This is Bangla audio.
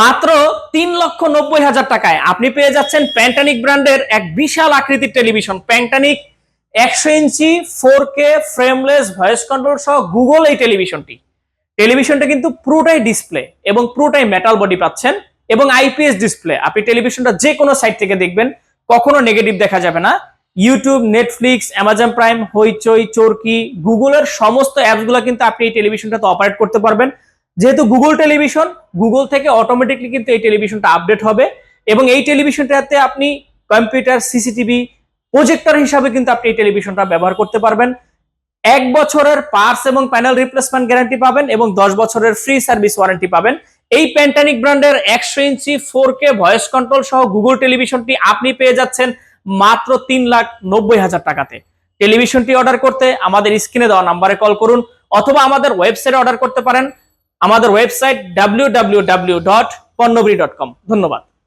মাত্র তিন লক্ষ নব্বই হাজার টাকায়। আপনি পেয়ে যাচ্ছেন প্যান্টানিক ব্র্যান্ডের এক বিশাল আকৃতির টেলিভিশন। প্যান্টানিক একশো ইঞ্চি four K frameless voice control সহ গুগল এই টেলিভিশনটি। টেলিভিশনটা কিন্তু পুরোটাই ডিসপ্লে এবং পুরোটাই মেটাল বডি পাচ্ছেন এবং আইপিএস ডিসপ্লে আপনি টেলিভিশনটা যে কোনো সাইট থেকে দেখবেন, কখনো নেগেটিভ দেখা যাবে না। YouTube Netflix Amazon Prime Hoichoi Chorki গুগলের সমস্ত অ্যাপসগুলো কিন্তু আপনি এই টেলিভিশনটাতে অপারেট করতে পারবেন। যেহেতু গুগল টেলিভিশন গুগল থেকে অটোমেটিকলি কিন্তু এই টেলিভিশনটা আপডেট হবে এবং এই টেলিভিশনটাতে আপনি কম্পিউটার সিসিটিভি প্রজেক্টর হিসাবে কিন্তু আপনি এই টেলিভিশনটা ব্যবহার করতে পারবেন। এক বছরের পার্টস এবং প্যানেল রিপ্লেসমেন্ট গ্যারান্টি পাবেন এবং দশ বছরের ফ্রি সার্ভিস ওয়ারেন্টি পাবেন। এই প্যান্টানিক ব্র্যান্ডের একশো inch four K voice control সহ গুগল টেলিভিশনটি আপনি পেয়ে যাচ্ছেন মাত্র তিন লাখ নব্বই হাজার টাকাতে। টেলিভিশনটি অর্ডার করতে আমাদের স্ক্রিনে দেওয়া নাম্বারে কল করুন অথবা আমাদের ওয়েবসাইটে অর্ডার করতে পারেন। আমাদের website W W W dot পণ্যবরী dot com ধন্যবাদ।